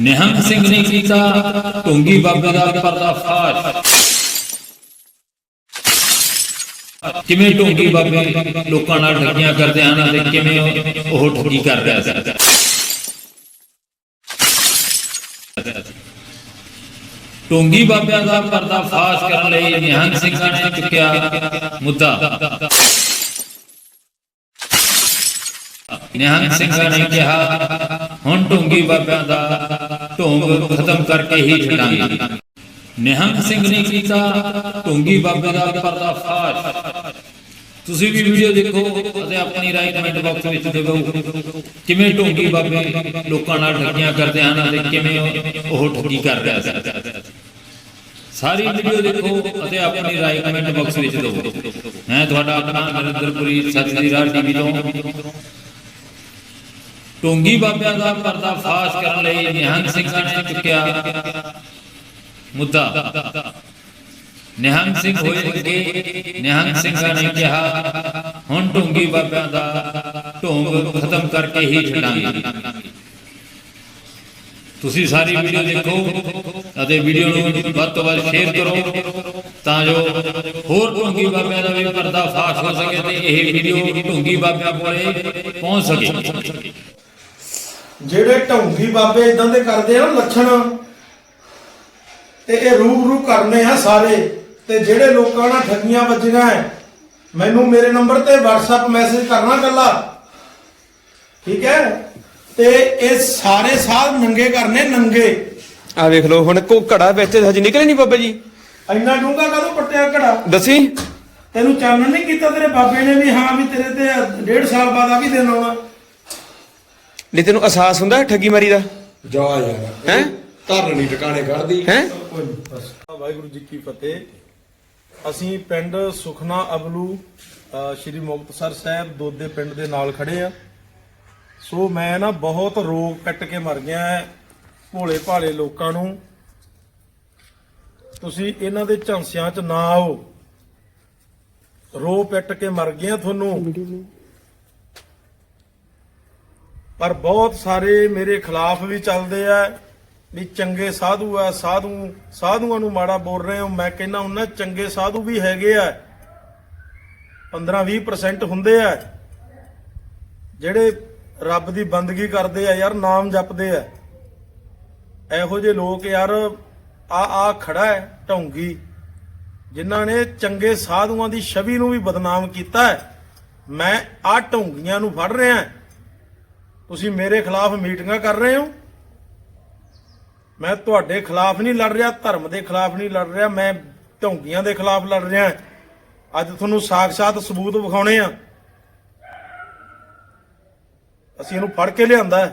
ਨਿਹੰਗ ਸਿੰਘ ਨੇ ਕੀਤਾ, ਢੋਂਗੀ ਬਾਬੇ ਦਾ ਪਰਦਾਫਾਸ਼। ਕਿਵੇਂ ਢੋਂਗੀ ਬਾਬੇ ਲੋਕਾਂ ਨਾਲ ਠੱਗੀਆਂ ਕਰਦੇ ਹਨ ਅਤੇ ਕਿਵੇਂ ਉਹ- ਉਹ ਠੱਗੀ ਕਰ ਰਿਹਾ ਢੋਂਗੀ ਬਾਬਿਆਂ ਦਾ ਪਰਦਾਫਾਸ਼ ਕਰਨ ਲਈ ਨਿਹੰਗ ਸਿੰਘਾਂ ਨੇ ਚੁੱਕਿਆ ਮੁੱਦਾ। ਨਿਹੰਗ ਸਿੰਘਾਂ ਨੇ ਕਿਹਾ, ਹੁਣ ਢੋਂਗੀ ਬਾਬਿਆਂ ਦਾ ਢੋਂਗ ਖਤਮ ਕਰਕੇ ਹੀ ਛੱਡਾਂਗੇ। ਨਿਹੰਗ ਸਿੰਘ ਨੇ ਕੀਤਾ ਢੋਂਗੀ ਬਾਬੇ ਦਾ ਪਰਦਾਫਾਸ਼। ਤੁਸੀਂ ਵੀ ਵੀਡੀਓ ਦੇਖੋ ਅਤੇ ਆਪਣੀ ਰਾਏ ਕਮੈਂਟ ਬਾਕਸ ਵਿੱਚ ਦਿਓ ਕਿਵੇਂ ਢੋਂਗੀ ਬਾਬੇ ਲੋਕਾਂ ਨਾਲ ਠੱਗੀਆਂ ਕਰਦੇ ਹਨ ਅਤੇ ਕਿਵੇਂ ਉਹ- ਉਹ ਠੱਗੀ ਕਰ ਰਿਹਾ ਸਾਰੀ ਵੀਡੀਓ ਦੇਖੋ ਅਤੇ ਆਪਣੀ ਰਾਏ ਕਮੈਂਟ ਬਾਕਸ ਵਿੱਚ ਦਿਓ ਮੈਂ ਤੁਹਾਡਾ ਆਪਣਾ ਨਰਿੰਦਰਪੁਰੀ ਸਤਿ ਰਾਹ ਟੀਵੀ ਤੋਂ। ਟੋਂਗੀ ਬਾਬਿਆਂ ਦਾ ਪਰਦਾਫਾਸ਼ ਕਰਨ ਲਈ ਨਿਹੰਗ ਸਿੰਘਾਂ ਨੇ ਚੁੱਕਿਆ ਮੁੱਦਾ ਨਿਹੰਗ ਸਿੰਘ ਹੋਏ ਅੱਗੇ ਨਿਹੰਗ ਸਿੰਘਾਂ ਨੇ ਕਿਹਾ ਹੁਣ ਟੋਂਗੀ ਬਾਬਿਆਂ ਦਾ ਢੋਂਗ ਖਤਮ ਕਰਕੇ ਹੀ ਛੱਡਾਂਗੇ ਤੁਸੀਂ ਸਾਰੀ ਵੀਡੀਓ ਦੇਖੋ ਅਤੇ ਵੀਡੀਓ ਨੂੰ ਵੱਧ ਤੋਂ ਵੱਧ ਸ਼ੇਅਰ ਕਰੋ ਤਾਂ ਜੋ ਹੋਰ ਢੋਂਗੀ ਬਾਬਿਆਂ ਦਾ ਵੀ ਪਰਦਾਫਾਸ਼ ਹੋ ਸਕੇ ਤੇ ਇਹ ਵੀਡੀਓ ਢੋਂਗੀ ਬਾਬਿਆਂ ਕੋਲੇ ਪਹੁੰਚ ਸਕੇ ਜਿਹੜੇ ਢੌਂਗੀ ਬਾਬੇ ਇਦਾਂ ਦੇ ਕਰਦੇ ਆ ਨਾ ਲੱਛਣ ਤੇ ਇਹ ਰੂਬਰੂ ਕਰਨੇ ਆ ਸਾਰੇ ਤੇ ਜਿਹੜੇ ਲੋਕਾਂ ਨਾਲ ਠੱਗੀਆਂ ਵੱਜੀਆਂ ਐ ਮੈਨੂੰ ਮੇਰੇ ਨੰਬਰ ਤੇ WhatsApp ਮੈਸੇਜ ਕਰਨਾ ਕੱਲਾ। ਠੀਕ ਹੈ ਤੇ ਇਹ ਸਾਰੇ ਸਾਧ ਨੰਗੇ ਕਰਨੇ ਨੰਗੇ। ਆ ਵੇਖ ਲਓ ਹੁਣ ਕੋ ਘੜਾ ਵਿੱਚ ਹਜੇ ਨਿਕਲੇ ਨਹੀਂ ਬਾਬਾ ਜੀ। ਇੰਨਾ ਡੂੰਘਾ ਕਦੋਂ ਪੱਟਿਆ ਘੜਾ? ਦੱਸੀ। ਤੈਨੂੰ ਚਾਨਣ ਨਹੀਂ ਕੀਤਾ ਤੇਰੇ ਬਾਬੇ ਨੇ ਵੀ ਹਾਂ ਵੀ ਤੇਰੇ ਤੇ ਡੇਢ ਸਾਲ ਬਾਅਦ ਆ ਵੀ ਦਿਨ ਆਉਣਾ। ਨਹੀਂ ਤੈਨੂੰ ਅਹਿਸਾਸ ਹੁੰਦਾ ਠੱਗੀ ਮਾਰੀ ਦਾ? ਜਾ ਯਾਰ। ਹੈ? ਧਰਨ ਨਹੀਂ ਟਿਕਾਣੇ ਕੱਢਦੀ। ਹੈ? ਕੋਈ ਨਹੀਂ ਬਸ ਵਾਹਿਗੁਰੂ ਜੀ ਕੀ ਫਤਿਹ। ਅਸੀਂ ਪਿੰਡ ਸੁਖਨਾ ਅਬਲੂ ਅ, ਸ਼੍ਰੀ ਮੁਕਤਸਰ ਸਾਹਿਬ ਦੋਦੇ ਪਿੰਡ ਦੇ ਨਾਲ ਖੜੇ ਆ। ਸੋ ਮੈਂ ਨਾ ਬਹੁਤ ਰੋਗ ਕੱਟ ਕੇ ਮਰ ਗਿਆ ਹੈ ਭੋਲੇ ਭਾਲੇ ਲੋਕਾਂ ਨੂੰ। ਤੁਸੀਂ ਇਹਨਾਂ ਦੇ ਝਾਂਸਿਆਂ 'ਚ ਨਾ ਆਓ। ਰੋ ਪਿੱਟ ਕੇ ਮਰ ਗਿਆ ਤੁਹਾਨੂੰ। ਪਰ ਬਹੁਤ ਸਾਰੇ ਮੇਰੇ ਖਿਲਾਫ ਵੀ ਚੱਲਦੇ ਆ, ਵੀ ਚੰਗੇ ਸਾਧੂ ਆ, ਸਾਧੂ, ਸਾਧੂਆਂ ਨੂੰ ਮਾੜਾ ਬੋਲ ਰਹੇ ਹੋ, ਮੈਂ ਕਹਿੰਦਾ ਉਹਨਾਂ ਚੰਗੇ ਸਾਧੂ ਵੀ ਹੈਗੇ ਆ। 15-20% ਹੁੰਦੇ ਆ। ਜਿਹੜੇ ਰੱਬ ਦੀ ਬੰਦਗੀ ਕਰਦੇ ਆ ਯਾਰ, ਨਾਮ ਜਪਦੇ ਆ। ਇਹੋ ਜਿਹੇ ਲੋਕ ਯਾਰ, ਆ ਆ ਖੜਾ ਹੈ ਢੌਂਗੀ, ਜਿਨ੍ਹਾਂ ਨੇ ਚੰਗੇ ਸਾਧੂਆਂ ਦੀ ਛਵੀ ਨੂੰ ਵੀ ਬਦਨਾਮ ਕੀਤਾ ਮੈਂ ਆ ਢੌਂਗੀਆਂ ਨੂੰ ਫੜ ਰਿਹਾ ਤੁਸੀਂ ਮੇਰੇ ਖਿਲਾਫ ਮੀਟਿੰਗਾਂ ਕਰ ਰਹੇ ਹੋ? ਮੈਂ ਤੁਹਾਡੇ ਖਿਲਾਫ ਨਹੀਂ ਲੜ ਰਿਹਾ ਧਰਮ ਦੇ ਖਿਲਾਫ ਨਹੀਂ ਲੜ ਰਿਹਾ ਮੈਂ ਢੌਂਗੀਆਂ ਦੇ ਖਿਲਾਫ ਲੜ ਰਿਹਾ। ਅੱਜ ਤੁਹਾਨੂੰ ਸਾਖ-ਸਾਤ ਸਬੂਤ ਵਿਖਾਉਣੇ ਆ। ਅਸੀਂ ਇਹਨੂੰ ਫੜ ਕੇ ਲਿਆਂਦਾ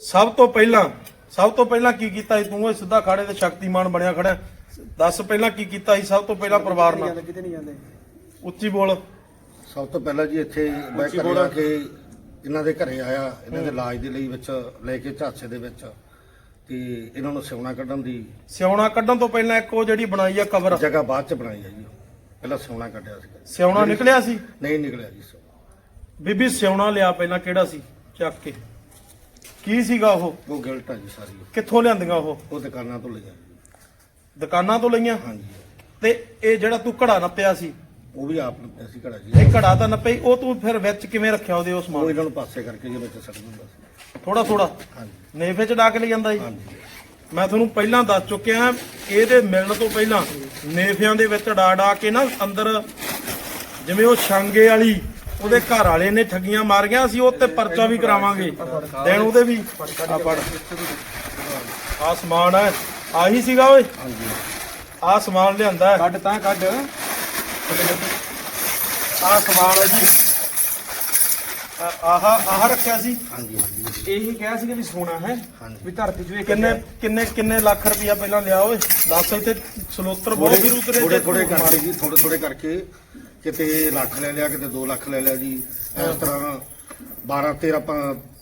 ਸਭ ਤੋਂ ਪਹਿਲਾਂ ਸਭ ਤੋਂ ਪਹਿਲਾਂ ਕੀ ਕੀਤਾ ਸੀ ਤੂੰ? ਇਹ ਸਿੱਧਾ ਖਾੜੇ ਤੇ ਸ਼ਕਤੀਮਾਨ ਬਣਿਆ ਖੜਾ। ਦੱਸ ਪਹਿਲਾਂ ਕੀ ਕੀਤਾ ਸੀ? ਸਭ ਤੋਂ ਪਹਿਲਾਂ ਪਰਿਵਾਰ ਨਾਲ। ਉੱਚੀ ਬੋਲ। ਸਭ ਤੋਂ ਪਹਿਲਾਂ ਜੀ ਇੱਥੇ ਮੈਂ ਘਰੇ। ਆ ਕੇ ਇਹਨਾਂ ਦੇ ਘਰੇ ਆਇਆ ਇਹਨਾਂ ਦੇ ਇਲਾਜ ਦੇ ਲਈ ਵਿੱਚ ਲੈ ਕੇ ਝਾਂਸੇ ਦੇ ਵਿੱਚ ਤੇ ਇਹਨਾਂ ਨੂੰ ਸਿਉਣਾ ਕੱਢਣ ਦੀ ਸਿਉਣਾ ਕੱਢਣ ਤੋਂ ਪਹਿਲਾਂ ਇੱਕ ਉਹ ਜਿਹੜੀ ਬਣਾਈ ਆ ਕਬਰ। ਜਗ੍ਹਾ ਬਾਅਦ ਚ ਬਣਾਈ ਹੈ ਜੀ ਪਹਿਲਾਂ ਸਿਉਣਾ ਕੱਢਿਆ ਸੀ ਸਿਉਣਾ ਨਿਕਲਿਆ ਸੀ? ਨਹੀਂ ਨਿਕਲਿਆ ਜੀ ਸਿਉਣਾ। ਬੀਬੀ ਸਿਉਣਾ ਲਿਆ ਪਹਿਲਾਂ ਕਿਹੜਾ ਸੀ? ਚੱਕ ਕੇ। ਕੀ ਸੀਗਾ ਉਹ? ਉਹ ਗਿਲਟ ਆ ਜੀ ਸਾਰੀ ਕਿੱਥੋਂ ਲਿਆਂਦੀਆਂ ਉਹ? ਉਹ ਦੁਕਾਨਾਂ ਤੋਂ ਲਿਆ ਜੀ ਦੁਕਾਨਾਂ ਤੋਂ ਲਈਆਂ? ਹਾਂਜੀ। ਤੇ ਇਹ ਜਿਹੜਾ ਤੂੰ ਘੜਾ ਨੱਪਿਆ ਸੀ ਉਹ ਵੀ ਆਪ ਨੂੰ ਅਸੀਂ ਘੜਾ ਜੀ। ਇਹ ਘੜਾ ਤਾਂ ਨੱਪਈ ਉਹ ਤੂੰ ਫਿਰ ਵਿੱਚ ਕਿਵੇਂ ਰੱਖਿਆ ਉਹਦੇ ਉਸ ਉਹ ਸਮਾਨ ਇਹਨਾਂ ਨੂੰ ਪਾਸੇ ਕਰਕੇ ਜੀ ਵਿੱਚ ਸੱਟ ਦਿੰਦਾ ਸੀ। ਥੋੜਾ ਥੋੜਾ ਹਾਂਜੀ। ਨੇਫੇ ਚ ਡਾਕ ਲਈ ਜਾਂਦਾ ਸੀ ਹਾਂਜੀ। ਮੈਂ ਤੁਹਾਨੂੰ ਪਹਿਲਾਂ ਦੱਸ ਚੁੱਕਿਆ ਇਹਦੇ ਮਿਲਣ ਤੋਂ ਪਹਿਲਾਂ ਨੇਫਿਆਂ ਦੇ ਵਿੱਚ ਡਾ ਡਾ ਕੇ ਨਾ ਅੰਦਰ ਜਿਵੇਂ ਉਹ ਛਾਂਗੇ ਵਾਲੀ ਉਹਦੇ ਘਰ ਵਾਲੇ ਨੇ ਠੱਗੀਆਂ ਮਾਰੀਆਂ ਅਸੀਂ ਉਹ ਤੇ ਪਰਚਾ ਵੀ ਕਰਾਵਾਂਗੇ। ਦੇਣ ਉਹਦੇ ਵੀ? ਆ ਆ ਸਮਾਨ ਹੈ। ਆਹੀ ਸੀਗਾ ਓਏ। ਹਾਂਜੀ। ਆ ਸਮਾਨ ਲਿਆਂਦਾ ਹੈ। ਕੱਢ ਤਾਂ ਕੱਢ। ਆ ਸਮਾਨ ਹੈ ਜੀ ਆ- ਆਹ ਆਹ ਰੱਖਿਆ ਸੀ ਹਾਂਜੀ ਹਾਂਜੀ ਇਹੀ ਕਿਹਾ ਸੀ ਕਿ ਵੀ ਸੋਨਾ ਹੈ ਹਾਂਜੀ। ਵੀ ਧਰਤੀ 'ਚ ਕਿੰਨੇ ਕਿੰਨੇ ਕਿੰਨੇ ਲੱਖ ਰੁਪਇਆ ਪਹਿਲਾਂ ਲਿਆ ਓਏ ਦੱਸ ਇੱਥੇ ਸਲੋਤਰ ਬਹੁਤ ਵੀਰੂ ਤੇਰੇ ਥੋੜੇ ਥੋੜੇ। ਕਰਕੇ ਜੀ ਥੋੜੇ ਥੋੜੇ ਕਰਕੇ ਕਿਤੇ ਲੱਖ ਲੈ ਲਿਆ ਕਿਤੇ 2 ਲੱਖ ਲੈ ਲਿਆ ਜੀ ਇਸ ਤਰ੍ਹਾਂ 12 13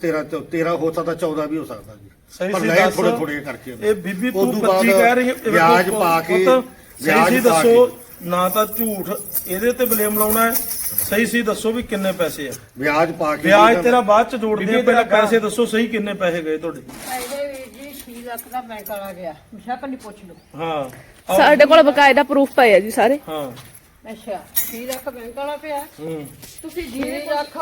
13 13 ਹੋ ਸਕਦਾ 14 ਵੀ ਹੋ ਸਕਦਾ ਜੀ ਸਹੀ ਪਰ ਸੀ ਲੈ ਦੱਸ। ਥੋੜੇ ਥੋੜੇ ਕਰਕੇ ਇਹ ਬੀਬੀ ਤੂੰ ਉਦੋਂ ਬਾਅਦ 25 ਕਹਿ ਰਹੀ ਹੈ ਵਿਆਜ ਪਾ ਕੇ ਪੁੱਤ, ਸਹੀ ਵਿਆਜ ਸੀ ਪਾ ਦੱਸੋ ਕੇ। ਨਾ ਤਾਂ ਝੂਠ ਇਹਦੇ ਤੇ ਬਲੇਮ ਲਾਉਣਾ ਹੈ। ਸਹੀ ਸਹੀ ਦੱਸੋ ਵੀ ਕਿੰਨੇ ਪੈਸੇ ਆ। ਵਿਆਜ ਪਾ ਕੇ ਵਿਆਜ ਤੇਰਾ ਬਾਅਦ ਚ ਜੋੜਦੇ ਆ ਪਹਿਲਾਂ ਪੈਸੇ ਦੱਸੋ ਸਹੀ ਕਿੰਨੇ ਪੈਸੇ ਗਏ ਤੁਹਾਡੇ। ਇਹਦੇ ਵੀਰ ਜੀ 6 ਲੱਖ ਦਾ ਬੈਂਕ ਵਾਲਾ ਗਿਆ। ਸ਼ੱਕ ਨਹੀਂ ਪੁੱਛ ਲਓ। ਹਾਂ। ਆਓ। ਸਾਡੇ ਕੋਲ ਬਕਾਇਦਾ ਪ੍ਰੂਫ ਪਏ ਆ ਜੀ ਸਾਰੇ। ਹਾਂ। ਅੱਛਾ 6 ਲੱਖ ਬੈਂਕ ਵਾਲਾ ਪਿਆ। ਹੂੰ। ਤੁਸੀਂ 6 ਲੱਖ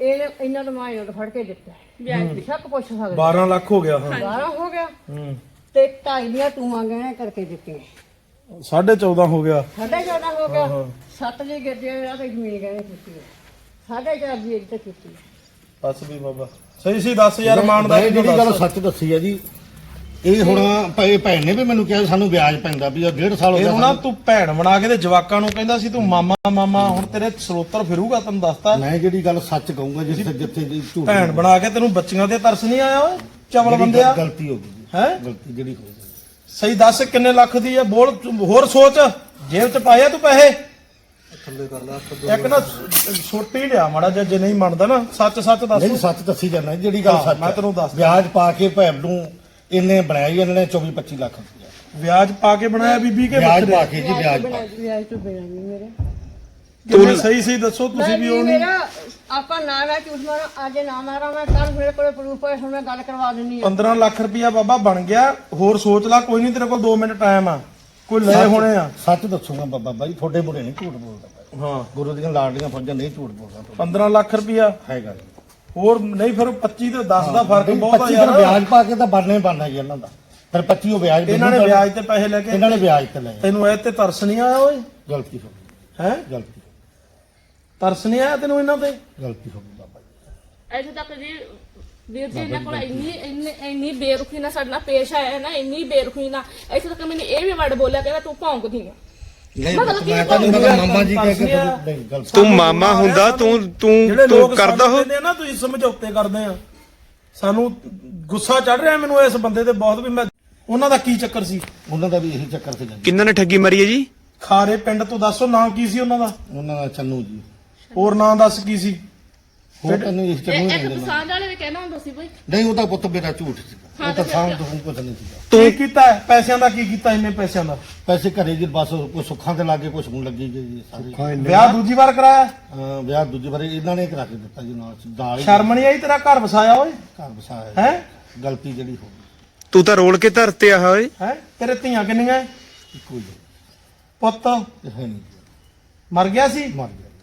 ਇਹ ਇਹਨਾਂ ਦਾ ਮਾਇਓ ਫੜ ਕੇ ਦਿੱਤਾ। ਵਿਆਜ ਸ਼ੱਕ ਪੁੱਛ ਸਕਦੇ 12 ਲੱਖ ਹੋ ਗਿਆ ਹਾਂ। 12 ਹੋ ਗਿਆ। ਹੂੰ। ਤੇ ਢਾਈ ਦੀਆਂ ਤੂੰ ਗਹਿਣੇ ਕਰਕੇ ਦਿੱਤੀਆਂ। 14.5 ਹੋ ਗਿਆ। ਸਾਢੇ ਜ਼ਿਆਦਾ ਹੋ ਗਿਆ। ਸੱਤ ਜੀ ਗੱਡੇ ਆ ਤੇ ਜ਼ਮੀਨ ਗਹਿਣੇ ਕੀਤੀ ਹੈ ਸਾਢੇ ਚਾਰ ਦੀ ਇੱਕ ਤੇ ਕੀਤੀ ਹੈ। ਬਸ ਵੀ ਬਾਬਾ। ਸਹੀ ਸੀ ਦੱਸ ਯਾਰ ਇਮਾਨਦਾਰੀ ਮੈਂ ਨਾਲ ਜਿਹੜੀ ਗੱਲ। ਸੱਚ ਦੱਸੀ ਹੈ ਜੀ ਇਹ ਹੁਣ ਭਾਈ ਭੈਣ ਨੇ ਵੀ ਮੈਨੂੰ ਕਿਹਾ ਸਾਨੂੰ ਵਿਆਜ ਪੈਂਦਾ ਵੀ ਉਹ ਡੇਢ ਸਾਲ ਹੋ ਗਿਆ ਨਾ ਸਾਨੂੰ। ਤੂੰ ਭੈਣ ਬਣਾ ਕੇ ਤੇ ਜਵਾਕਾਂ ਨੂੰ ਕਹਿੰਦਾ ਸੀ ਤੂੰ ਮਾਮਾ ਮਾਮਾ ਹੁਣ ਤੇਰੇ ਸਰੋਤਰ ਫਿਰੂਗਾ ਤੈਨੂੰ ਦੱਸਤਾ। ਮੈਂ ਜਿਹੜੀ ਗੱਲ ਸੱਚ ਕਹੂੰਗਾ ਜਿੱਥੇ ਜਿੱਥੇ ਦੀ ਝੂਠ ਭੈਣ ਬਣਾ ਕੇ ਤੈਨੂੰ ਬੱਚੀਆਂ ਤੇ ਤਰਸ ਨਹੀਂ ਆਇਆ ਓਏ ਚਵਲ ਜਿਹੜੀ ਬੰਦਿਆ ਗਲਤੀ ਹੋ ਗਈ। ਜੀ ਹੈ? ਗਲਤੀ ਜਿਹੜੀ ਹੋ ਗਈ। ਸਹੀ ਦੱਸ ਕਿੰਨੇ ਲੱਖ ਦੀ ਆ? ਬੋਲ ਤੂੰ ਹੋਰ ਸੋਚ। ਜੇਬ ਚ ਪਾਇਆ ਤੂੰ ਪੈਸੇ? ਇੱਕ ਨਾ ਛੋਟੀ ਲਿਆ ਮਾੜਾ ਜਿਹਾ ਜੇ ਨਹੀਂ ਮੰਨਦਾ ਨਾ ਸੱਚ ਸੱਚ ਦੱਸ। ਨਹੀਂ ਸੱਚ ਦੱਸੀ ਜਾਂਦਾ ਜਿਹੜੀ ਗੱਲ ਹਾਂ, ਸੱਚ ਮੈਂ ਹੈ। ਤੈਨੂੰ ਦੱਸਦਾ। ਵਿਆਜ ਪਾ ਕੇ ਭੈਣ ਨੂੰ ਇਹਨੇ ਬਣਾਈ ਇਹਨਾਂ ਨੇ 24 25 ਲੱਖ ਰੁਪਇਆ ਵਿਆਜ ਪਾ ਕੇ ਬਣਾਇਆ ਬੀਬੀ ਕੇ ਵਿਆਜ ਪਾ ਕੇ ਜੀ ਵਿਆਜ ਪਾ ਕੇ। ਵਿਆਜ ਤੋਂ ਬਿਨਾਂ ਨਹੀਂ ਮੇਰੇ। ਕਿੰਨੇ ਸਹੀ ਸਹੀ ਦੱਸੋ ਤੁਸੀਂ ਵੀ ਉਹ ਨਹੀਂ ਮੇਰਾ ਆਪਾਂ ਨਾ ਮੈਂ ਝੂਠ ਮਾਰਾਂ ਅੱਜ ਨਾ ਮਾਰਾਂ ਮੈਂ ਕੱਲ ਮੇਰੇ ਕੋਲੇ ਪ੍ਰੂਫ ਹੈ ਹੁਣ ਮੈਂ ਗੱਲ ਕਰਵਾ ਦਿੰਨੀ ਆ। 15 ਲੱਖ ਰੁਪਇਆ ਬਾਬਾ ਬਣ ਗਿਆ ਹੋਰ ਸੋਚ ਲੈ ਕੋਈ ਨਹੀਂ ਤੇਰੇ ਕੋਲ 2 ਮਿੰਟ ਟਾਈਮ ਆ। ਕੋਈ ਲੈ ਹੋਣੇ ਆ। ਸੱਚ ਦੱਸੂਗਾ ਬਾਬਾ ਬਾਈ ਤੁਹਾਡੇ ਬੁਰੇ ਨਹੀਂ ਝੂਠ ਬੋਲਦਾ ਬਾਈ। ਹਾਂ। ਗੁਰੂ ਦੀਆਂ ਲਾਡਲੀਆਂ ਫੌਜਾਂ ਨਹੀਂ ਝੂਠ ਬੋਲਦਾ ਤੁਹਾਡਾ। 15 ਲੱਖ ਰੁਪਇਆ। ਹੈਗਾ ਜੀ। ਹੋਰ ਨਹੀਂ ਫਿਰ 25 ਤੇ 10 ਦਾ ਫ਼ਰਕ ਬਹੁਤ ਆ 25 ਯਾਰ। ਵਿਆਜ ਪਾ ਕੇ ਤਾਂ ਬਣਨਾ ਹੀ ਬਣਨਾ ਜੀ ਇਹਨਾਂ ਦਾ। ਫਿਰ 25 ਉਹ ਵਿਆਜ ਇਹਨਾਂ ਨੇ ਵਿਆਜ ਤੇ ਪੈਸੇ ਲੈ ਕੇ ਇਹਨਾਂ ਨੇ ਵਿਆਜ ਤੇ ਲਏ ਤੈਨੂੰ ਇਹ ਤੇ ਤਰਸ ਨਹੀਂ ਆਇਆ ਓਏ। ਗਲਤੀ ਹੋ ਗਈ। ਹੈ? ਗਲਤੀ। ਤਰਸ ਨਹੀਂ ਆਇਆ ਤੈਨੂੰ ਇਹਨਾਂ ਤੇ? ਗਲਤੀ ਹੋ ਗਈ ਬਾਬਾ ਜੀ। ਇੱਥੇ ਤੱਕ ਜੀ ਵੀਰ ਜੀ ਇਹਨਾਂ ਕੋਲ ਇੰਨੀ ਇੰਨੀ ਇੰਨੀ ਬੇਰੁਖੀ ਨਾਲ ਸਾਡੇ ਨਾਲ ਪੇਸ਼ ਆਇਆ ਨਾ ਇੰਨੀ ਬੇਰੁਖੀ ਨਾਲ। ਇੱਥੇ ਤੱਕ ਮੈਨੂੰ ਇਹ ਵੀ ਵਰਡ ਬੋਲਿਆ ਕਹਿੰਦਾ ਤੂੰ ਭੌਂਕਦੀ ਆ। ਨਹੀਂ ਮਤਲਬ ਕਿ ਮੈਂ ਤਾਂ ਨਹੀਂ ਮਾਮਾ ਜੀ ਕਹਿ ਕੇ ਤਰਸ ਨਹੀਂ ਆਇਆ। ਨਹੀਂ ਗਲਤੀ ਤੂੰ ਮਾਮਾ ਹੁੰਦਾ ਤੂੰ ਤੂੰ ਜਿਹੜੇ ਤੂੰ ਲੋਕ ਕਰਦਾ ਹੋ। ਸਮਝਦੇ ਨੇ ਨਾ ਤੁਸੀਂ ਸਮਝੌਤੇ ਕਰਦੇ ਆ। ਸਾਨੂੰ ਗੁੱਸਾ ਚੜ ਰਿਹਾ ਮੈਨੂੰ ਇਸ ਬੰਦੇ ਤੇ ਬਹੁਤ ਵੀ ਮੈਂ ਉਹਨਾਂ ਦਾ ਕੀ ਚੱਕਰ ਸੀ? ਉਹਨਾਂ ਦਾ ਵੀ ਇਹੀ ਚੱਕਰ ਸੀ ਜੀ। ਕਿੰਨਾਂ ਨੇ ਠੱਗੀ ਮਾਰੀ ਹੈ ਜੀ? ਖਾਰੇ ਪਿੰਡ ਤੋਂ ਦੱਸੋ ਨਾਮ ਕੀ ਸੀ ਉਹਨਾਂ ਦਾ? ਉਹਨਾਂ ਦਾ ਚੰਨੂ ਜੀ। ਹੋਰ ਨਾਮ ਦੱਸ ਕੀ ਸੀ? ਹੋਰ ਤੈਨੂੰ ਇਸ ਚੰਨੂ ਇਹ ਇੱਕ ਪਸੰਦ ਵਾਲੇ ਵੀ ਕਹਿਣਾ ਹੁੰਦਾ ਸੀ ਬਈ। ਨਹੀਂ ਉਹਦਾ ਪੁੱਤ ਮੇਰਾ ਝੂਠ ਸੀ ਉਹ ਤਾਂ ਸਾਂਭ ਤੋਂ ਕੁਝ ਨਹੀਂ ਸੀਗਾ। ਤੂੰ ਕੀਤਾ ਹੈ? ਪੈਸਿਆਂ ਦਾ ਕੀ ਕੀਤਾ ਇੰਨੇ ਪੈਸਿਆਂ ਦਾ? ਪੈਸੇ ਘਰੇ ਜੀ ਬਸ ਕੋਈ ਸੁੱਖਾਂ ਤੇ ਲਾਗੇ ਕੁਝ ਹੁਣ ਲੱਗੀ ਗਈ ਜੀ ਸਾਰੀ। ਵਿਆਹ ਦੂਜੀ ਵਾਰ ਕਰਾਇਆ? ਅਹ ਵਿਆਹ ਦੂਜੀ ਵਾਰੀ ਇਹਨਾਂ ਨੇ ਕਰਾ ਕੇ ਦਿੱਤਾ ਜੀ ਨਾਲ। ਦਾਲ ਹੀ ਸ਼ਰਮ ਨਹੀਂ ਆਈ ਤੇਰਾ ਘਰ ਵਸਾਇਆ ਓਏ? ਘਰ ਵਸਾਇਆ ਹੈ? ਗਲਤੀ ਜਿਹੜੀ ਹੋ ਗਈ। ਤੂੰ ਤਾਂ ਰੋਲ ਕੇ ਧਰਤੇ ਆ ਓਏ ਹੈ? ਤੇਰੇ ਧੀਆਂ ਕਿੰਨੀਆਂ ਹੈ? ਇੱਕੋ ਹੀ ਹੈ। ਪੁੱਤ। ਇਹ ਹੈ ਨਹੀਂ। ਜੀ, ਮਰ ਗਿਆ ਸੀ? ਮਰ ਗਿਆ।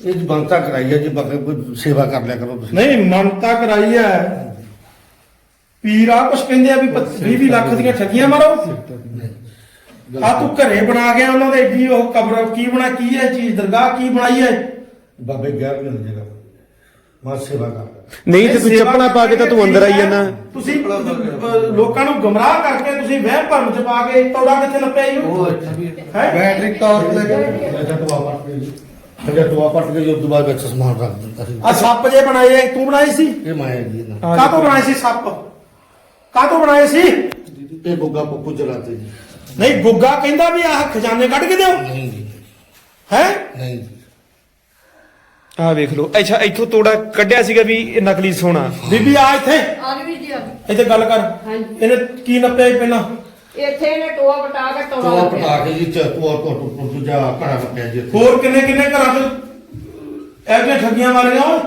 ਇਹ ਜੀ ਬੰਤਾ ਕਰਾਈ ਹੈ ਜੀ ਬਾਕੀ ਕੋਈ ਸੇਵਾ ਕਰ ਲਿਆ ਕਰੋ ਤੁਸੀਂ। ਨਹੀਂ ਮੰਨਤਾ ਕਰਾਈ ਐ ਪੀਰ ਕੁਛ ਕਹਿੰਦੇ ਆ ਵੀ 20 ਲੱਖ ਦੀਆਂ ਠੱਗੀਆਂ ਮਾਰੋ। ਆ ਤੂੰ ਘਰੇ ਬਣਾ ਗਿਆ ਉਹਨਾਂ ਦੇ ਏਡੀ ਉਹ ਕਬਰ ਕੀ ਬਣਾ ਕੀ ਹੈ ਚੀਜ਼ ਦਰਗਾਹ ਕੀ ਬਣਾਈ ਹੈ? ਬਾਬੇ ਗਿਆ ਵੀ ਨਹੀਂ ਜਗ੍ਹਾ। ਮਾ ਸੇਵਾ ਕਰ ਨਹੀਂ ਤੇ ਤੂੰ ਚੱਪਣਾ ਪਾ ਕੇ ਤਾਂ ਤੂੰ ਅੰਦਰ ਆਈ ਜਾਣਾ ਤੁਸੀਂ ਅਹ, ਲੋਕਾਂ ਨੂੰ ਗਮਰਾਹ ਕਰਕੇ ਤੁਸੀਂ ਵਹਿਮ ਭਰਮ ਚ ਪਾ ਕੇ ਤੌੜਾ ਕਿੱਥੇ ਨੱਪਿਆ ਹੀ ਹੈ? ਬੈਟਰੀ ਅੱਛਾ ਟੂਆ ਪੱਟ ਕੇ ਅੱਛਾ ਟੂਆ ਪੱਟ ਕੇ ਜੀ ਉਸ ਤੋਂ ਬਾਅਦ ਵਿੱਚ ਸਮਾਨ ਰੱਖ ਦਿੰਦਾ ਸੀ। ਆ ਸੱਪ ਜੇ ਬਣਾਏ ਐ, ਤੂੰ ਬਣਾਏ ਸੀ? ਇਹ ਮਾਇਆ ਜੀ ਨਾ। ਕਾਹਤੋਂ ਬਣਾਏ ਸੀ ਸੱਪ? ਕਾਹਤੋਂ ਬਣਾਏ ਸੀ? ਇਹ ਗੁੱਗਾ ਪੁੱਪੂ ਚਲਾਤੇ ਜੀ। ਨਹੀਂ ਗੁੱਗਾ ਕਹਿੰਦਾ ਵੀ ਆਹ ਖਜ਼ਾਨੇ ਕੱਢ ਕੇ ਦਿਓ। ਨਹੀਂ ਜੀ। ਹੈ? ਨਹੀਂ ਜੀ। ਆਹ ਵੇਖ ਲਓ ਅੱਛਾ ਇੱਥੋਂ ਤੋੜਾ ਕੱਢਿਆ ਸੀਗਾ ਵੀ ਇਹ ਨਕਲੀ ਸੋਨਾ। ਬੀਬੀ ਆ ਇੱਥੇ। ਆ ਗਈ ਜੀ ਆ ਗਈ। ਇੱਥੇ ਗੱਲ ਕਰ। ਹਾਂਜੀ। ਇਹਨੇ ਕੀ ਨੱਪਿਆ ਸੀ ਪਹਿਲਾਂ? ਇੱਥੇ ਇਹਨੇ ਟੋਆ ਪਟਾ ਕੇ ਟੋਆ। ਪਟਾ ਕੇ ਜੀ ਚ ਟੂਆ ਟੂਆ ਟੂਆ ਦੂਜਾ ਘੜਾ ਕੱਟਿਆ ਜੀ ਇੱਥੇ। ਹੋਰ ਕਿੰਨੇ ਕਿੰਨੇ ਘਰਾਂ 'ਚ? ਇਹੋ ਜਿਹੀਆਂ ਠੱਗੀਆਂ ਮਾਰੀਆਂ ਓਏ।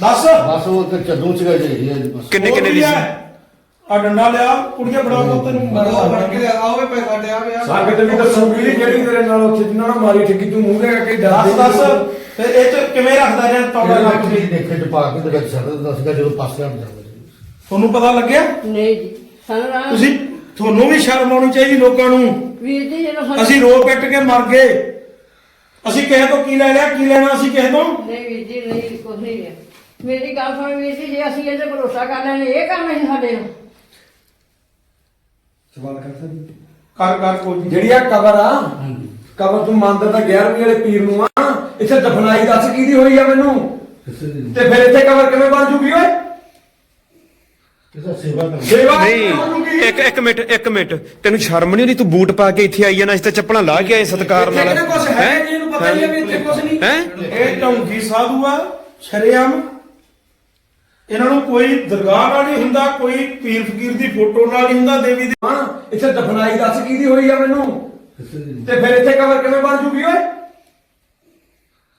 ਦੱਸ। ਬਸ ਉਹ ਤੇ ਚੱਦੂ ਚ ਗਏ ਜੀ ਇਹ ਬਸ। ਕਿੰਨੇ ਕਿੰਨੇ ਦੀ ਸੀ? ਆ ਡੰਡਾ ਲਿਆ ਕੁੜੀਆਂ ਫੜਾ ਕੇ ਤੈਨੂੰ ਸੰਗਤ ਵੀ ਦੱਸੂਗੀ ਜਿਹੜੀ ਤੇਰੇ ਨਾਲ ਉੱਥੇ ਜਿੰਨਾਂ ਨਾਲ ਮਾਰੀ ਠੱਗੀ ਤੂੰ ਮੂੰਹ ਦੇ ਕੇ ਦੱਸ ਦੱਸ। ਫਿਰ ਇਹ ਚ ਕਿਵੇਂ ਰੱਖਦਾ ਰਿਹਾ ਤੌੜਾ ਟੌੜਾ ਰੱਖ ਕੇ ਦੇਖੇ ਚ ਪਾ ਕੇ ਤੇ ਵਿੱਚ ਛੱਡ ਦਿੰਦਾ ਸੀਗਾ ਜਦੋਂ ਪਾਸੇ ਹਟ ਜਾਂਦਾ। ਸੀ ਤੁਹਾਨੂੰ ਪਤਾ ਲੱਗਿਆ? ਨਹੀਂ ਜੀ ਸਾਨੂੰ ਨਾ ਤੁਸੀਂ ਤੁਹਾਨੂੰ ਵੀ ਸ਼ਰਮ ਆਉਣੀ ਚਾਹੀਦੀ ਲੋਕਾਂ ਨੂੰ। ਵੀਰ ਜੀ ਜਦੋਂ ਸਾਨੂੰ ਅਸੀਂ ਰੋ ਪਿੱਟ ਕੇ ਮਰ ਗਏ। ਅਸੀਂ ਕਿਸੇ ਤੋਂ ਕੀ ਲੈ ਲਿਆ ਕੀ ਲੈਣਾ ਅਸੀਂ ਕਿਸੇ ਤੋਂ? ਨਹੀਂ ਵੀਰ ਜੀ ਨਹੀਂ ਕੁਝ ਨਹੀਂ ਹੈ। ਮੇਰੀ ਗੱਲ ਸੁਣ ਵੀਰ ਜੀ ਜੇ ਅਸੀਂ ਇਹਦੇ ਭਰੋਸਾ ਕਰ ਲੈਣੇ ਇਹ ਕੰਮ ਨਹੀਂ ਸਾਡੇ ਨਾਲ। ਸਵਾਲ ਕਰ ਸਕਦੀ ਕਰ ਕਰ ਕੋਈ ਨੀ। ਜਿਹੜੀ ਆ ਕਬਰ ਆ ਕਬਰ ਤੂੰ ਮੰਨਦਾ ਤਾਂ 11ਵੀਂ ਵਾਲੇ ਪੀਰ ਨੂੰ ਆ ਇੱਥੇ ਦਫਨਾਈ ਦੱਸ ਕਿਹਦੀ ਹੋਈ ਆ ਮੈਨੂੰ? ਤੇ ਫਿਰ ਇੱਥੇ ਕਬਰ ਕਿਵੇਂ ਬਣ ਜੂਗੀ ਓਏ? ਸੇਵਾ ਨਹੀਂ? ਇੱਕ ਇੱਕ ਮਿੰਟ ਇੱਕ ਮਿੰਟ। ਤੈਨੂੰ ਸ਼ਰਮ ਨਹੀਂ ਆਉਂਦੀ? ਤੂੰ ਬੂਟ ਪਾ ਕੇ ਇੱਥੇ ਆਈ ਆ ਨਾ ਇਸ ਤੇ ਚੱਪਲਾਂ ਲਾ ਕੇ ਆਏ ਸਤਕਾਰ ਇੱਥੇ ਨਾਲ। ਕਿਹਨੇ ਕੁਛ ਹੈ ਜੀ ਇਹਨੂੰ ਪਤਾ ਹੀ ਵੀ ਇੱਥੇ ਕੁਛ ਨਹੀਂ। ਹੈ? ਇਹ ਢੌਂਗੀ ਸਾਧੂ ਆ ਸ਼ਰੇਆਮ। ਇਹਨਾਂ ਨੂੰ ਕੋਈ ਦਰਗਾਹ ਨਾਲ ਨਹੀਂ ਹੁੰਦਾ ਕੋਈ ਪੀਰ ਫਕੀਰ ਦੀ ਫੋਟੋ ਨਾਲ ਨਹੀਂ ਹੁੰਦਾ ਦੇਵੀ ਦੇ। ਹਾਂ ਇੱਥੇ ਦਫਨਾਈ ਦੱਸ ਕਿਹਦੀ ਹੋਈ ਆ ਮੈਨੂੰ? ਤੇ ਫਿਰ ਇੱਥੇ ਕਬਰ ਕਿਵੇਂ ਬਣ ਜੂਗੀ ਓਏ?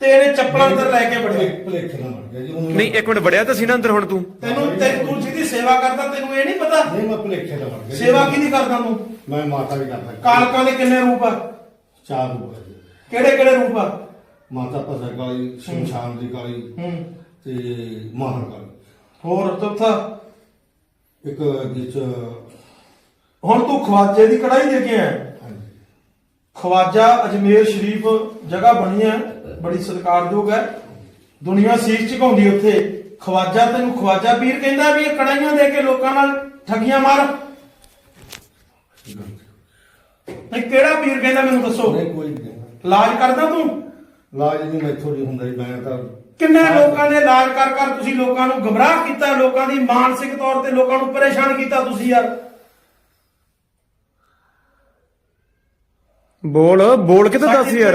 ਤੇ ਇਹਨੇ ਚੱਪਲਾਂ ਅੰਦਰ ਲੈ ਕੇ ਵੜਿਆ ਭਲੇਖੇ ਨਾਲ ਮਰ ਗਿਆ ਜੀ ਨਹੀਂ ਇੱਕ ਮਿੰਟ ਵੜਿਆ ਤਾਂ ਸੀ ਨਾ ਅੰਦਰ ਹੁਣ ਤੂੰ? ਤੈਨੂੰ ਤੇ ਤੂੰ ਜਿਹਦੀ ਸੇਵਾ ਕਰਦਾ ਤੈਨੂੰ ਇਹ ਨਹੀਂ ਪਤਾ? ਨਹੀਂ ਮੈਂ ਭਲੇਖੇ ਨਾਲ ਮਰ ਗਿਆ ਜੀ। ਸੇਵਾ ਕਿਹਦੀ ਕਰਦਾ ਤੂੰ? ਮੈਂ ਮਾਤਾ ਵੀ ਕਰਦਾ। ਕਾਲਕਾਂ ਦੇ ਕਿੰਨੇ ਰੂਪ ਆ? ਚਾਰ ਰੂਪ ਹੈ ਜੀ। ਕਿਹੜੇ ਕਿਹੜੇ ਰੂਪ ਆ? ਮਾਤਾ ਭਸਰ ਕਾਲੀ ਸ਼ਮਸ਼ਾਨ ਦੀ ਕਾਲੀ ਹੂੰ। ਤੇ ਮਾਹਰ ਕਾਲੀ। ਹੋਰ ਚੌਥਾ? ਇੱਕ ਜਿਸ ਹੁਣ ਤੂੰ ਖਵਾਜੇ ਦੀ ਕੜਾਈ ਦੇ ਕੇ ਆਇਆ। ਹਾਂਜੀ। ਖਵਾਜਾ ਅਜਮੇਰ ਸ਼ਰੀਫ ਜਗ੍ਹਾ ਬਣੀ ਹੈ। ਬੜੀ ਸਤਿਕਾਰਯੋਗ ਹੈ। ਦੁਨੀਆ ਸੀਖ ਝੁਕਾਉਂਦੀ ਉੱਥੇ। ਖਵਾਜਾ ਤੈਨੂੰ ਖਵਾਜਾ ਪੀਰ ਕਹਿੰਦਾ ਵੀ ਇਹ ਕੜਾਈਆਂ ਦੇ ਕੇ ਲੋਕਾਂ ਨਾਲ ਠੱਗੀਆਂ ਮਾਰ। ਨਹੀਂ ਕਿਹੜਾ ਪੀਰ ਕਹਿੰਦਾ ਮੈਨੂੰ ਦੱਸੋ? ਨਹੀਂ ਕੋਈ ਨਹੀਂ ਇਲਾਜ ਕਰਦਾ ਤੂੰ? ਲਾਜ ਨਹੀਂ ਮੈਥੋਂ ਨਹੀਂ ਹੁੰਦਾ ਜੀ ਮੈਂ ਤਾਂ ਕਿੰਨੇ ਲੋਕਾਂ ਨੇ ਇਲਾਜ ਕਰ ਕਰ ਤੁਸੀਂ ਲੋਕਾਂ ਨੂੰ ਗਮਰਾਹ ਕੀਤਾ ਲੋਕਾਂ ਦੀ ਮਾਨਸਿਕ ਤੌਰ ਤੇ ਲੋਕਾਂ ਨੂੰ ਪਰੇਸ਼ਾਨ ਕੀਤਾ ਤੁਸੀਂ ਯਾਰ। ਬੋਲ ਬੋਲ ਕੇ ਤਾਂ ਦੱਸ ਯਾਰ?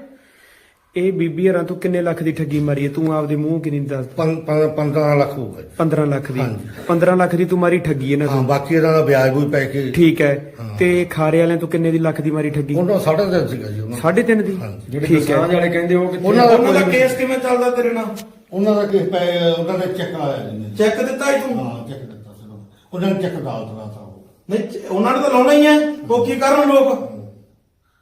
ਇਹ ਬੀਬੀ ਹਰਾਂ ਤੂੰ ਕਿੰਨੇ ਲੱਖ ਦੀ ਠੱਗੀ ਮਾਰੀ ਹੈ? ਤੂੰ ਆਪਦੇ ਮੂੰਹ ਕਿੰਨੀ ਦੱਸ ਪੰ- ਪੰ- 15 ਲੱਖ ਹੋਊਗਾ ਜੀ 15 ਲੱਖ ਦੀ? ਹਾਂਜੀ। 15 ਲੱਖ ਦੀ ਤੂੰ ਮਾਰੀ ਠੱਗੀ ਇਹਨਾਂ ਹਾਂ ਤੋਂ ਬਾਕੀ ਇਹਨਾਂ ਦਾ ਵਿਆਜ ਵੀ ਪੈ ਕੇ ਠੀਕ ਹੈ। ਤੇ ਖਾਰੇ ਵਾਲਿਆਂ ਤੋਂ ਕਿੰਨੇ ਦੀ ਲੱਖ ਦੀ ਮਾਰੀ ਠੱਗੀ? ਉਹਨਾਂ ਦਾ ਸਾਢੇ ਤਿੰਨ ਸੀਗਾ ਜੀ ਉਹਨਾਂ ਦਾ। 3.5 ਦੀ। ਜਿਹੜੇ ਠੀਕ ਹੈ। ਕਿਸਾਨ ਵਾਲੇ ਕਹਿੰਦੇ ਉਹ ਕਿੱਥੇ ਉਹਨਾਂ ਦਾ ਦਾ ਕੇਸ ਕਿਵੇਂ ਚੱਲਦਾ ਤੇਰੇ ਨਾਲ? ਉਹਨਾਂ ਦਾ ਕਿਸ ਪੈ ਉਹਨਾਂ ਦਾ ਚੈੱਕ ਆਇਆ ਜੀ। ਚੈੱਕ ਦਿੱਤਾ ਹੀ ਤੂੰ? ਹਾਂ ਚੈੱਕ ਦਿੱਤਾ ਸੀ ਉਹਨਾਂ ਨੇ। ਚੈੱਕ ਡਾਲ ਦਿੱਤਾ ਤਾ ਉਹ। ਨਹੀਂ ਉਹਨਾਂ ਨੇ ਤਾਂ ਲਾਉਣਾ ਹੀ ਹੈ। ਉਹ ਕੀ ਕਰਨ ਲੋਕ?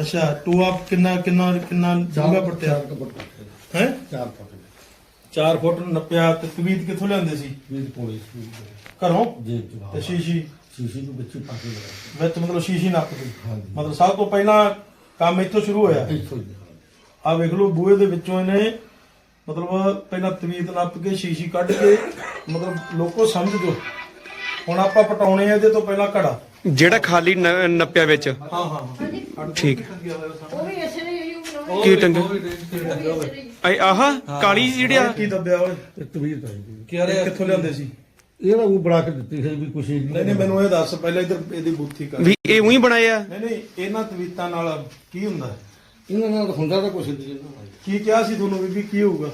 ਅੱਛਾ ਟੂਆ ਕਿੰਨਾ ਕਿੰਨਾ ਕਿੰਨਾ ਡੂੰਘਾ ਪੜਤਿਆ ਹੈ? ਚਾਰ ਫੁੱਟ। 4 ਫੁੱਟ ਨੱਪਿਆ ਤੇ ਤਵੀਤ ਕਿੱਥੋਂ ਲਿਆਂਦੇ ਸੀ? ਪੌੜੀ ਸੀ। ਘਰੋਂ? ਬਾਹਰ। ਤੇ ਸ਼ੀਸ਼ੀ? ਸ਼ੀਸ਼ੀ ਨੂੰ ਵਿੱਚ ਪਾ ਕੇ ਲਗਾਇਆ ਵਿੱਚ ਮਤਲਬ ਸ਼ੀਸ਼ੀ ਨੱਪਦੀ ਹਾਂਜੀ। ਮਤਲਬ ਸਭ ਤੋਂ ਪਹਿਲਾਂ ਕੰਮ ਇੱਥੋਂ ਸ਼ੁਰੂ ਹੋਇਆ। ਇੱਥੋਂ ਹੀ ਆ ਵੇਖ ਲਓ ਬੂਹੇ ਦੇ ਵਿੱਚੋਂ ਇਹਨੇ ਮਤਲਬ ਪਹਿਲਾਂ ਤਵੀਤ ਨੱਪ ਕੇ ਸ਼ੀਸ਼ੀ ਕੱਢ ਕੇ ਮਤਲਬ ਲੋਕੋ ਸਮਝ ਜੋ। ਹੁਣ ਆਪਾਂ ਪਟਾਉਣੇ ਆ ਇਹਦੇ ਤੋਂ ਪਹਿਲਾਂ ਘੜਾ। ਜਿਹੜਾ ਖਾਲੀ ਨ- ਨੱਪਿਆ ਵਿੱਚ? ਹਾਂ ਹਾਂ ਹਾਂ। ਠੀਕ। ਉਹ ਵੀ ਇਸੇ ਨੇ। ਹੀ ਬਣਾਉਣਾ ਕੀ ਟੰਗ ਆਏ ਆਹ ਕਾਲੀ ਜਿਹੜੀ ਆ। ਕੀ ਦੱਬਿਆ ਓਏ? ਤੇ ਤਵੀਰ ਪੈ ਗਈ ਇਹ ਕਿੱਥੋਂ ਲਿਆਂਦੇ ਸੀ? ਇਹ ਨਾ ਉਹ ਬਣਾ ਕੇ ਦਿੱਤੀ ਸੀ ਵੀ ਕੁਛ ਨਹੀਂ ਨਹੀਂ ਮੈਨੂੰ ਇਹ ਦੱਸ ਪਹਿਲਾਂ ਇਧਰ ਇਹਦੀ ਬੁੱਥੀ ਕਰ। ਵੀ ਇਹ ਉਹੀ ਬਣਾਏ ਆ? ਨਹੀਂ ਨਹੀਂ ਇਹਨਾਂ ਤਵੀਤਾਂ ਨਾਲ ਕੀ ਹੁੰਦਾ? ਇਹਨਾਂ ਨਾਲ ਹੁੰਦਾ ਤਾਂ ਕੁਛ ਨਹੀਂ। ਕੀ ਕਿਹਾ ਸੀ ਤੁਹਾਨੂੰ ਬੀਬੀ ਕੀ ਹੋਊਗਾ?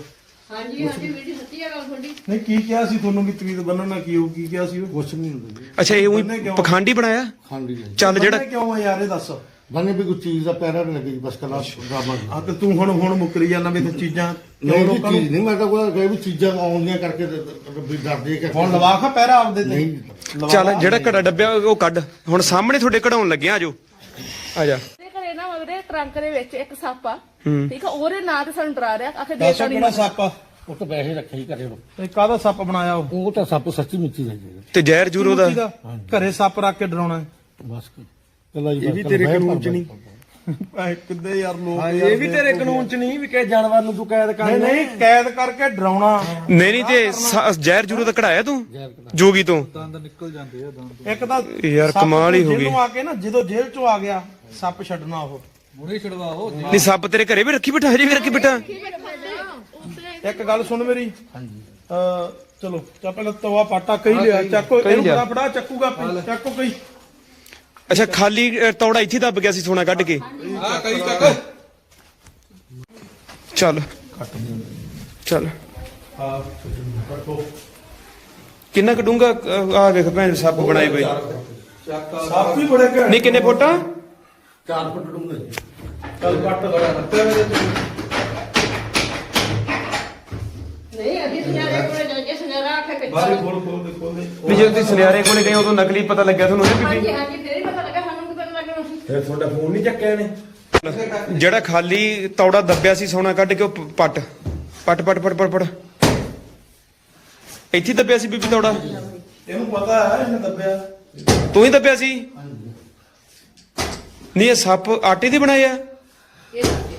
ਹਾਂਜੀ ਹਾਂਜੀ ਵੀਡੀ ਸੱਚੀ ਆ ਗੱਲ ਤੁਹਾਡੀ। ਨਹੀਂ ਕੀ ਕਿਹਾ ਸੀ ਤੁਹਾਨੂੰ ਵੀ ਤਵੀਤ ਬੰਨਣ ਨਾਲ ਕੀ ਹੋਊ ਕੀ ਕਿਹਾ ਸੀ ਉਹ? ਕੁਛ ਨਹੀਂ ਹੁੰਦਾ ਜੀ। ਅੱਛਾ ਇਹ ਬੰਨੇ ਉਹੀ ਕਿਉਂ? ਪਖੰਡੀ ਬਣਾਇਆ? ਖਾਂਡੀ ਹੈ ਜੀ। ਚੱਲ ਜਿਹੜਾ ਬੰਨ੍ਹੇ ਕਿਉਂ ਆ ਯਾਰ ਇਹ ਦੱਸ। ਬੰਨੇ ਵੀ ਕੋਈ ਚੀਜ਼ ਦਾ ਪੈਰਾ ਨਹੀਂ ਲੱਗੀ ਬਸ ਕਲਾ ਡਰਾਮਾ ਆ ਤੇ ਤੂੰ ਹੁਣ ਹੁਣ ਮੁੱਕਰੀ ਜਾਂਦਾ ਵੀ ਤੇ ਚੀਜ਼ਾਂ ਨਹੀਂ ਕਿਉਂ ਜੀ ਲੋਕਾਂ ਨੂੰ? ਚੀਜ਼ ਨਹੀਂ ਮੈਂ ਤਾਂ ਕੋਈ ਕਹੇ ਵੀ ਚੀਜ਼ਾਂ ਆਉਂਦੀਆਂ ਕਰਕੇ ਤੇ- ਤੇ ਵੀ ਡਰਦੇ ਕਿ ਹੁਣ ਲਵਾ ਖਾ ਪਹਿਰਾ ਆਪਦੇ ਤੇ। ਨਹੀਂ। ਲਵਾ ਚੱਲ। ਜਿਹੜਾ ਘੜਾ ਡੱਬਿਆ ਉਹ ਕੱਢ। ਹੁਣ ਸਾਹਮਣੇ ਤੁਹਾਡੇ ਕਢਾਉਣ ਲੱਗਿਆ ਆਜੋ। ਆ ਜਾ। ਤੇ ਘਰੇ ਨਾ ਉਹਦੇ ਟਰੰਕ ਦੇ ਵਿੱਚ ਇੱਕ ਸੱਪ ਆ। ਠੀਕ ਆ ਉਹਦੇ ਨਾਂ ਤੇ ਸਾਨੂੰ ਡਰਾ ਰਿਹਾ ਆਖੇ ਦੱਸ ਦੇਤਾ ਕਿਹੜਾ ਨਹੀਂ ਸੱਪ ਆ? ਉਹ ਤਾਂ ਪੈਸੇ ਰੱਖੇ ਹੀ ਕਰੇ ਤੇ ਕਾਹਦਾ ਸੱਪ ਬਣਾਇਆ ਉਹ? ਉਹ ਤਾਂ ਸੱਪ ਸੱਚੀ ਮਿੱਚੀ ਦਾ ਜੀ ਤੇ ਜ਼ਹਿਰ ਜੂਰੋ ਦਾ? ਕਿਹਦਾ? ਘਰੇ ਸੱਪ ਰੱਖ ਕੇ ਡਰਾਉਣਾ ਹੈ। ਬਸ ਕੱਲਾ ਜੀ ਇਹ ਵੀ ਤੇਰੇ ਕਾਨੂੰਨ ਚ ਨਹੀਂ। ਐ ਕਿੱਦੇ ਯਾਰ ਲੋਕ ਇਹ ਵੀ ਤੇਰੇ ਕਾਨੂੰਨ ਚ ਨਹੀਂ ਵੀ ਕਿਸੇ ਜਾਨਵਰ ਨੂੰ ਤੂੰ ਕੈਦ ਨਹੀਂ ਕਰਨਾ ਨਹੀਂ ਕੈਦ ਕਰਕੇ ਡਰਾਉਣਾ। ਨਹੀਂ ਨਹੀਂ ਤੇ ਸ- ਜ਼ਹਿਰ ਜੂਰੋ ਦਾ ਕਢਾਇਆ ਤੂੰ? ਜੋਗੀ ਤੋਂ? ਇੱਕ ਤਾਂ ਯਾਰ ਸੱਪ ਕਮਾਲ ਹੀ ਹੋ ਗਈ। ਜੇਲ੍ਹੋਂ ਆ ਕੇ ਨਾ ਜਦੋਂ ਜੇਲ੍ਹ ਚੋਂ ਆ ਗਿਆ ਸੱਪ ਛੱਡਣਾ ਉਹ। ਨਹੀਂ ਸੱਪ ਤੇਰੇ ਘਰੇ ਵੀ ਰੱਖੀ ਬਿਠਾ ਹਜੇ ਵੀ ਰੱਖੀ ਬਿਠਾ। ਇੱਕ ਗੱਲ ਸੁਣ ਮੇਰੀ। ਹਾਂਜੀ। ਅ ਚਲੋ ਚਾ ਪਹਿਲਾਂ ਤਵਾ ਪਾਟਾ ਕਹੀ ਲਿਆ ਚੱਕੋ ਇਹਨੂੰ। ਫੜਾ ਫੜਾ ਚੱਕੂਗਾ ਚੱਕੋ ਕਹੀ ਅੱਛਾ ਖਾਲੀ ਅ, ਤੌੜਾ ਇੱਥੇ ਦੱਬ ਗਿਆ ਸੀ ਸੋਨਾ ਕੱਢ ਕੇ। ਹਾਂ ਕਈ ਚੱਕ। ਚੱਲ। ਚੱਲ। ਕੱਟੋ ਕਿੰਨਾ ਕਡੂੰਗਾ ਆ ਵੇਖ ਭੈਣ ਸੱਪ ਬਣਾਏ ਬਈ ਸੱਪ ਵੀ ਬੜੇ ਘੈਂਟ ਨਹੀਂ ਕਿੰਨੇ ਫੋਟਾ ਚਾਰ ਫੁੱਟ ਡੂੰਘੇ ਜੀ ਚੱਲ ਕੱਟ ਲਗਾ ਰੱਤੇ ਨਹੀਂ ਅਸੀਂ ਸੁਨਿਆਰੇ ਕੋਲੇ ਜਾ ਕੇ ਸੁਨਿਆਰਾ ਆਖੇ ਕਿ ਬਾਰੇ ਖੋਲ ਖੋਲ ਦੇ ਖੋਲ ਦੇ। ਵੀ ਜਦੋਂ ਤੁਸੀਂ ਸੁਨਿਆਰੇ ਕੋਲੇ ਗਏ ਉਦੋਂ ਨਕਲੀ ਪਤਾ ਲੱਗਿਆ ਤੁਹਾਨੂੰ ਇਹ ਬੀਬੀ। ਹਾਂਜੀ ਹਾਂਜੀ ਫੇਰ ਹੀ ਪਤਾ ਲੱਗਾ ਸਾਨੂੰ ਕੀ ਪਤਾ ਲੱਗਣਾ ਸੀ ਫਿਰ ਤੁਹਾਡਾ ਫੋਨ ਨਹੀਂ ਚੱਕਿਆ ਨੇ ਜਿਹੜਾ ਖਾਲੀ ਤੌੜਾ ਦੱਬਿਆ ਸੀ ਸੋਨਾ ਕੱਢ ਕੇ ਉਹ ਪ- ਪੱਟ। ਪੱਟ ਪੱਟ ਪੱਟ ਪੱਟ ਪੱਟ। ਇੱਥੇ ਹੀ ਦੱਬਿਆ ਸੀ ਬੀਬੀ ਤੌੜਾ? ਇਹਨੂੰ ਪਤਾ ਹੈ ਇਹਨੇ ਦੱਬਿਆ। ਤੂੰ ਹੀ ਦੱਬਿਆ ਸੀ? ਨਹੀਂ ਇਹ ਸੱਪ ਆਟੇ ਦੇ ਬਣਾਏ ਆ ਇਹ ਦੱਸਦੇ।